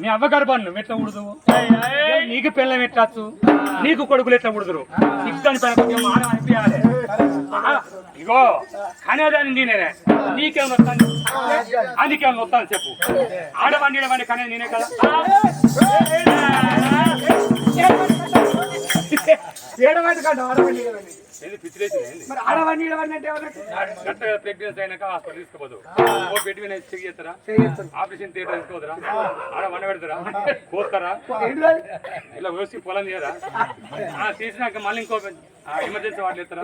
నీ అవ్వగారు బాను ఎట్లా ఉడదు నీకు పిల్లం ఎట్లచ్చు నీకు కొడుకులు ఎట్లా ఉడుదురు అనిపించాలి ఇగో కనేదాన్ని నేనే నీకేం వస్తాను అందుకేం వస్తాను చెప్పు ఆడవాడి కనేది నేనే కదా ఏడవంటి కంటే ఆడవండి? మరి అంటే ఎవరికి ప్రెగ్నెన్సీ అయినాక హాస్పిటల్ తీసుకోపోదు. ఓ పెట్టి వినే చెక్ చేస్తారా ఆపరేషన్ థియేటర్ తీసుకోవద్దురా ఆడ వండ పెడతారా? కోస్తారా? ఇలా వేసి పొలం చేయరా? ఆ, తీసినాక మళ్ళీ ఇంకో ఎమర్జెన్సీ వార్డులు ఎత్తారా?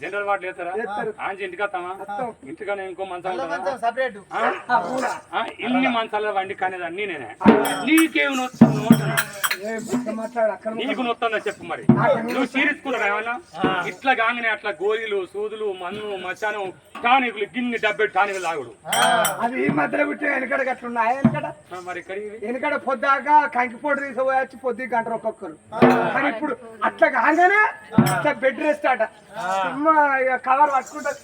జనరల్ వార్డులు ఎత్తారా? ఆంచి ఇంటికి వస్తామా? ఇంటికానే ఇంకో మంచం ఉంటుందా? సపరేట్. ఆ? ఆ, ఇన్ని మంచాల వండి కానీ అన్ని నేనే. నీకేమి నొస్తుంది నీకు నొత్తుందా చెప్పు మరి. నువ్వు సీరియస్కున్నావు ఏమన్నా? ఇట్లా కాగానే అట్లా గోళీలు సూదులు మన్ను మచానం టానికులు గిన్ని డబ్బె టానికులు తాగుడు అది ఈ మధ్యలో పుట్టిన వెనకడ గట్లున్నాయి వెనకడ మరి? వెనకడ పొద్దాక కంకి పొడి తీసుకుపోయొచ్చి పొద్దు గంటలు ఒక్కొక్కరు. కానీ ఇప్పుడు అట్లా కాగానే అట్లా బెడ్ రెస్ట్ అట కవర్ పట్టుకుంటారు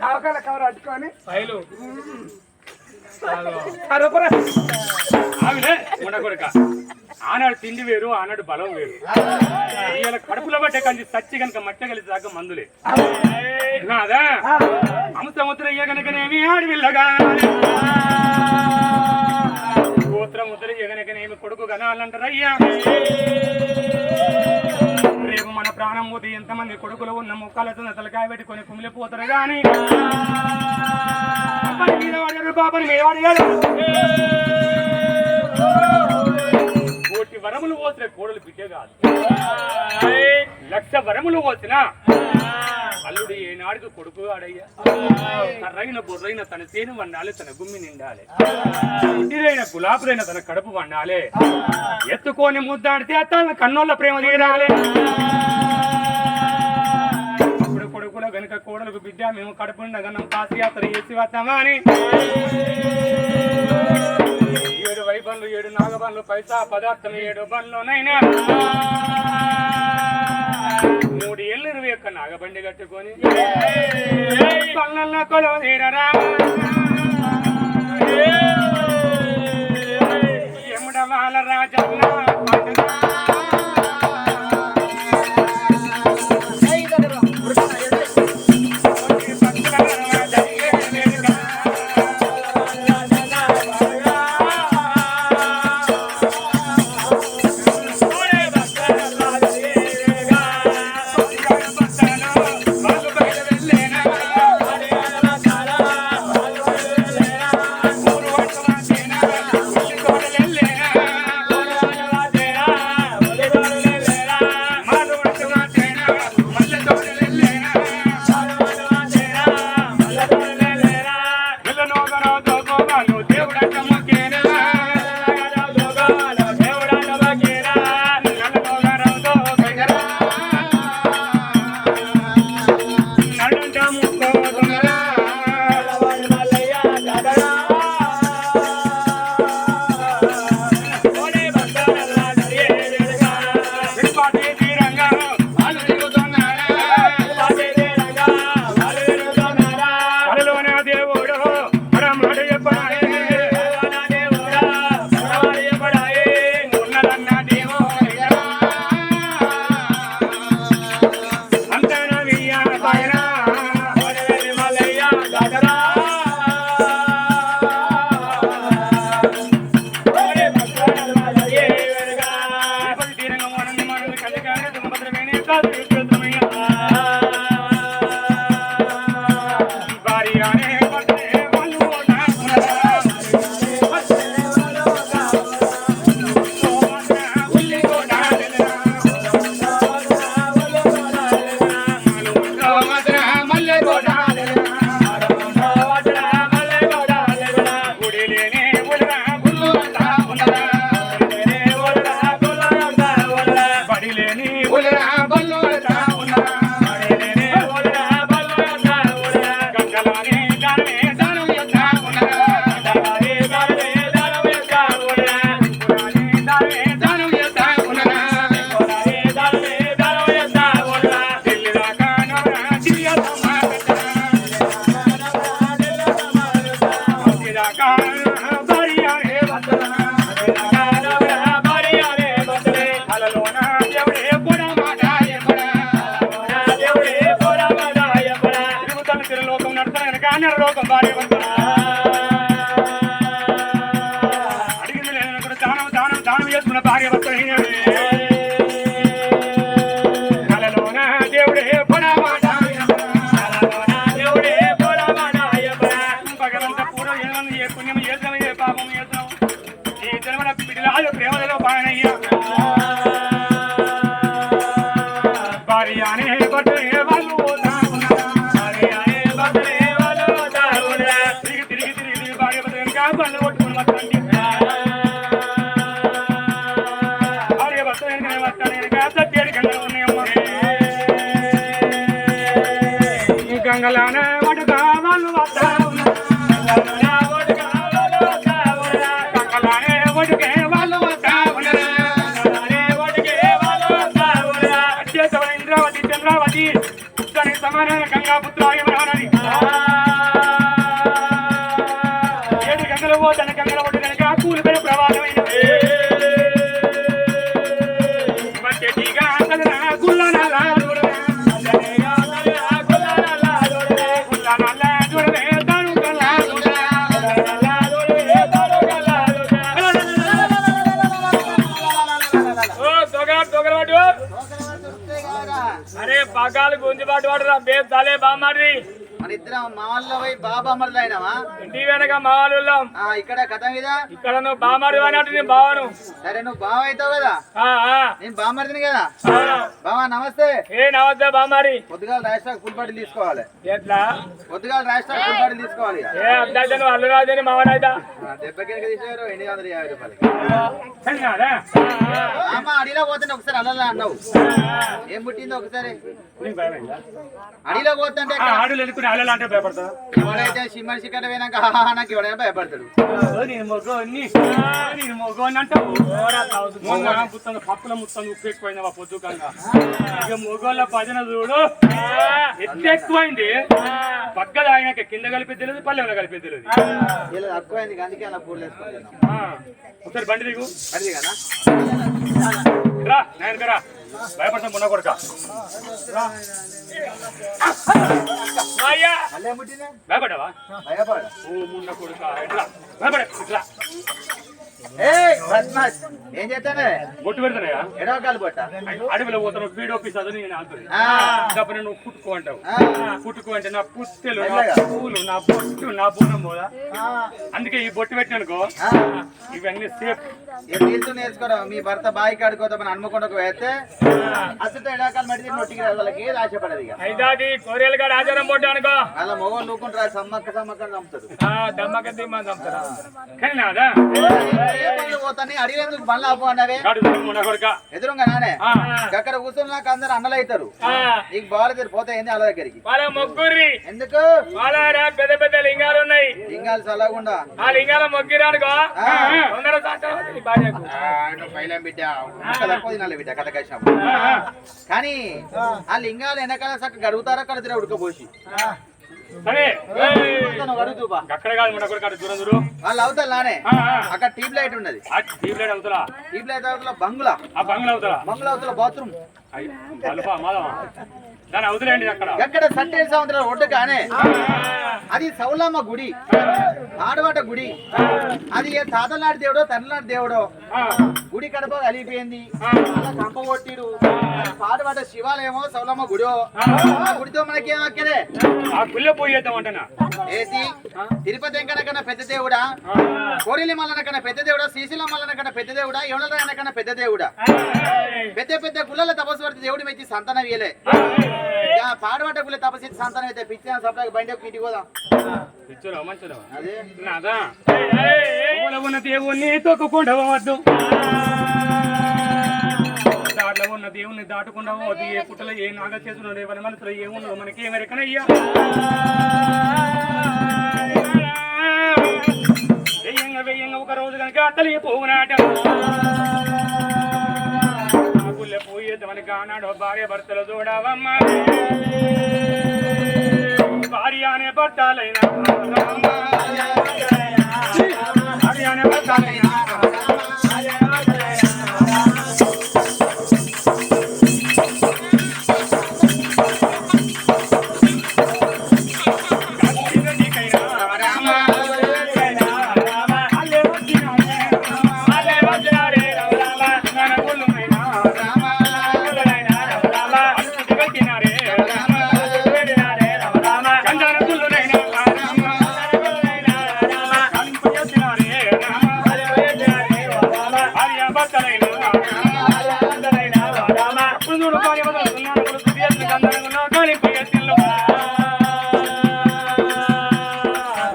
దవాఖాన కవర్ పట్టుకొని. ఆమెనే ఉండకొడక. ఆనాడు తిండి వేరు ఆనాడు బలం వేరు. ఇవాళ కడుపులో పట్టే కంది సచ్చి కనుక మట్టి కలిసి దాకా మందులే నాదా అమృతముద్ర ఇయ్య కనుకనేమి ఆడవిల్లగా. గోత్రముద్ర ఇయ్య కనుకనేమి కొడుకు గనాలంటారయ్యా రేపు మన ప్రాణం పోతే ఎంతమంది కొడుకులు ఉన్న ముక్కలతో తలకాయ పెట్టుకొని కుమిలిపోతారు కానీ పాపని మీద కోటి వరములు పోసిన కోడలు బిడ్డే కాదు లక్ష వరములు పోసిన అల్లుడు ఏనాడికి కొడుకు ఆడయ్యా? కర్రైన బొర్రైన తన తేను వండాలి తన గుమ్మి నిండాలి. ఇంటిరైన గులాబులైన తన కడుపు వండాలి ఎత్తుకొని ముద్దాడితే తన కన్నోళ్ళ ప్రేమ తీరాలి. ఇప్పుడు కొడుకుల గనుక కోడలకు బిడ్డ మేము కడుపు గనం కాశయాత్ర చేసి వస్తామా అని. ఏడు వైబండ్లు ఏడు నాగబండ్లు పైసా పదార్థం ఏడు బండ్లోనైనా. మూడు ఏళ్ళు ఇరవై ఒక్క నాగబండి కట్టుకొని. పళ్ళల్లో కొలవ తీరరా. ఎముడ వాళ్ళ రాజన్న. దాని సమాన అరే పగాలు గుంజి పాటు బే తలే బామ్మారి మామల్లో పోయి బాబా ఇంటి వెనక. ఆ, ఇక్కడ కథ మీద? ఇక్కడ నువ్వు బామ్మారి అన్నట్టు నేను బావను. సరే నువ్వు బావ అవుతావు కదా? ఆ, ఆ, నేను బామ్మరిదిని కదా? ఆ. బావా నమస్తే. ఏ బామ్మారి పొద్దుగాల రాష్ట్రానికి ఫుల్ బాటిల్ తీసుకోవాలి. ఎట్లా? పొద్దుగాల రాష్ట్రానికి ఫుల్ బాటిల్ తీసుకోవాలి ఇక. ఏ నువ్వు అల్లు రాజని మావనైతా. ఆ, దెబ్బకి ఎనక ఎనిమిది వందల యాభై రూపాయలు? అమ్మ అడిలో పోతుంటే ఒకసారి అల్లలా అన్నావు. ఏం పుట్టిందో ఒకసారి? అడిలో పోతుంటే ఆడులు అల్లలు అంటే భయపడతా ఎవడైతే సిమ్మడి సిక్కట పోయినాక "ఆహా, నాకు ఎవడైనా భయపడతాడు. నేను మొగోని నేను మొగోని అంటావు? మొన్న పుత్తన పప్పుల ముత్తను ఉప్పు ఎక్కువైంది పొద్దుకంగా ఇక మొగోళ్ళ భజన చూడు. ఎత్తు ఎక్కువైంది. పగ్గద ఆయనకి కింద కలిపి తెలియదు పల్లెలో కలిపి తెలియదు. ఇలా తక్కువైంది అందుకే అలా పూలు ఒకసారి బండి దిగు. అది కదా రా నాయన రా భయపడతాం మొన్న కొడుక అయ్యా మళ్ళీ ఏం పుట్టిందా భయపడవా భయపడ ఓ మున్న కొడుక ఇట్లా భయపడ ఇట్లా ఏ చేస్తానే బొట్టు ఎడవకాలు అడవిలో పోతాను వీడియో పీస్ అది నేను నువ్వు పుట్టుకో అంటావు. పుట్టుకో అంటే నా పుత్తెలు నా. పూలు నా బొట్టు నా బోనం పోదా? అందుకే ఈ బొట్టు పెట్టానుకో. ఇవన్నీ సేఫ్ నీళ్ళు నేర్చుకోరా మీ భర్త బాయి కాడుకోదామని హనుమకొండకు వేస్తే అసలు ఎడాకాలు మట్టి నొట్టికి వాళ్ళకి ఆశపడదు అయితే గారు ఆచారం అనుకో. అలా మొగలు నూకుంటారు సమ్మక్క సమ్మక్క అని చంపుతాడు ఆ, దమ్మక దిమ్మ చంపుతారా. కానీ నాదా? పోతాని అడిగేందుకు బండ్లు ఎదురుగా నానే. అందరు అన్నలు అవుతారు నీకు బాగా పోతే ఏంది వాళ్ళ దగ్గరికి? వాళ్ళ ముగ్గురి ఎందుకు? వాళ్ళ పెద్ద పెద్ద లింగాలు ఉన్నాయి. లింగాలు చల్లకుండా ఆ లింగాల మొగ్గిరానుకో. తొందర పైలం బిడ్డ. ఇంకా తక్కువ తినాలి బిడ్డ కథ కలిసినప్పుడు ఆ, ఆ. కానీ ఆ లింగాలు వెనకాల చక్క గడుగుతారా కడుతురా ఉడకపోసి? సరే. అక్కడ కాదు మన కొడుకు అటు దూరం దూరం. వాళ్ళు అవుతారు నానే. ఆ, ఆ. అక్కడ ట్యూబ్ లైట్ ఉన్నది. ఆ ట్యూబ్లైట్ అవుతారా ట్యూబ్ లైట్ అవతల బంగులా. ఆ బంగ్లా అవుతారా బంగులా అవతల బాత్రూమ్. అవుతులేండి అక్కడ? ఎక్కడ? సముద్రం ఒడ్డు కానే అది సౌలమ్మ గుడి. ఆడవాట గుడి. అది ఏ తాతలాంటి దేవుడో తనలాంటి దేవుడో? గుడి కడప కలిగిపోయింది. కంప కొట్టిరు పాడవాట శివాలయమో సౌలమ్మ గుడో ఆ గుడితో మనకేం అక్కడే ఆ గుళ్ళె పోయి చేద్దాం అంటనా ఏసి తిరుపతి వెంకట కన్నా పెద్ద దేవుడా కోరిలి మల్లన కన్నా పెద్ద దేవుడా శ్రీశైలం మల్లన కన్నా పెద్ద దేవుడా యవనరాయన కన్నా పెద్ద దేవుడా పెద్ద పెద్ద గుళ్ళల తపస్సు పడితే దేవుడు మెచ్చి సంతానం ఇక పాడవాట గుళ్ళ తపస్సు ఇచ్చి సంతానం అయితే పిచ్చిన సప్లకి బండి ఇంటికి పోదాం అదే నాదా దేవుణ్ణి తొక్కుకుండా వద్దు దాంట్లో ఉన్న దేవుణ్ణి దాటకుండా పోవద్దు ఏ పుట్టలో ఏ నాగ చేతులు ఎవరి మనసులో ఏమున్నదో మనకి ఏమెరకనయ్యా వెయ్యంగా వెయ్యంగా ఒక రోజు కనుక అత్తలి పోవునాట గుళ్ళె పోయేద్దామని కానాడు భార్య భర్తలు చూడవమ్మా భార్య అనే భర్తలైన. భార్య అనే భర్తలైనా.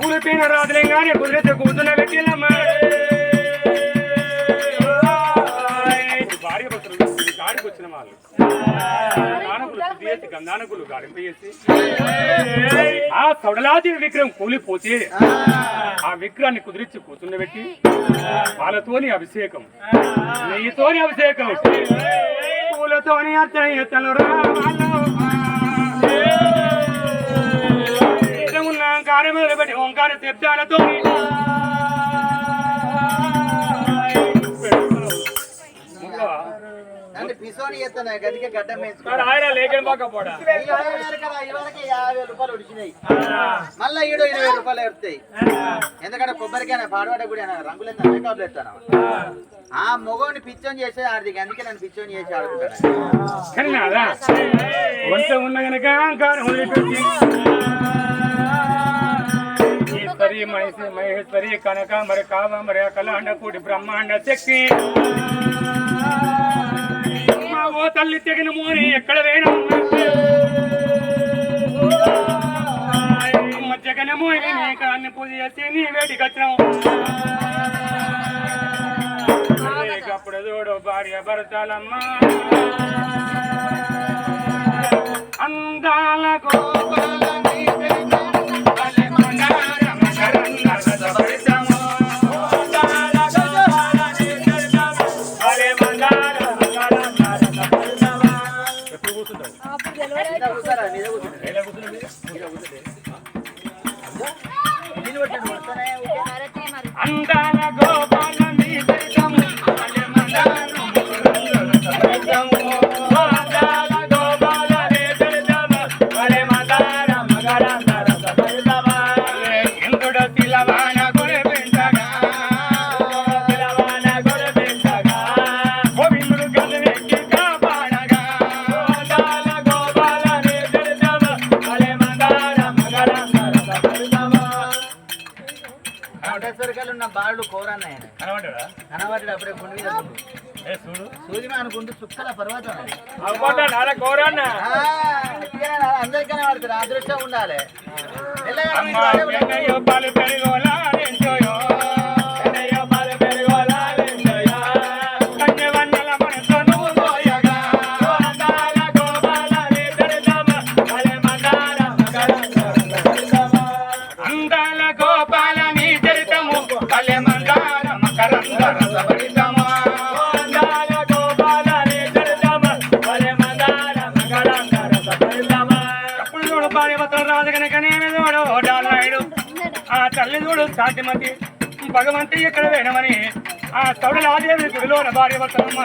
ఊరిపోయిన రాజులేగానే కుదిరితే కూతున్న పెట్టిల్లమ్మ. భార్య భర్తలు ఈ గాడికి వచ్చిన వాళ్ళు. గంధానకులు గాడింపేసి ఆ సౌడలాది విగ్రహం కూలిపోతే ఆ విగ్రహాన్ని కుదిరించి కూర్చుండబెట్టి పాలతోని అభిషేకం. నెయ్యితోని అభిషేకం. పూలతోని అత్తయ్యతలు ఉన్న కార్యం పెట్టి ఓంకార శబ్దాలతో ఆయన మళ్ళా ఈడు ఇరవై రూపాయలు ఎందుకంటే కొబ్బరికాయ పాడవాడ కూడా రంగులు ఎత్తాను. ఆ. మొగోని పిచ్చోని చేసే ఆర్థిక అందుకే నన్ను పిచ్చోని చేసి ఆడుకుంటాను. వంట ఉన్న కారం వదిలిపెట్టి మహేశ్వరి మహేశ్వరి కనక మరి కూడి బ్రహ్మాండ శక్తి. ఓ తల్లి తెగిన మోని ఎక్కడ వేణు? అమ్మ జగన మోని నీ కాన్ని పూజ చేసి నీ వేడి కట్టినాం అప్పుడు చూడు భార్య భర్తలమ్మ. అందాల ఇలా కూర్చోరా, మీద కూర్చో. కోటేశ్వరికలు ఉన్న బాలుడు కోరన్నాయన కనబడ్డా కనబడ్డాడు అప్పుడే గుండు మీద చూడు. సూర్యుడు అనుకుంటూ చుక్కల పర్వతం కోరన్న. అందరికీ అదృష్టం ఉండాలి. తల్లి చూడు శాంతిమతి భగవంతి ఇక్కడ వేయమని ఆ తౌడల గుడిలో భార్య భార్యవతమ్మ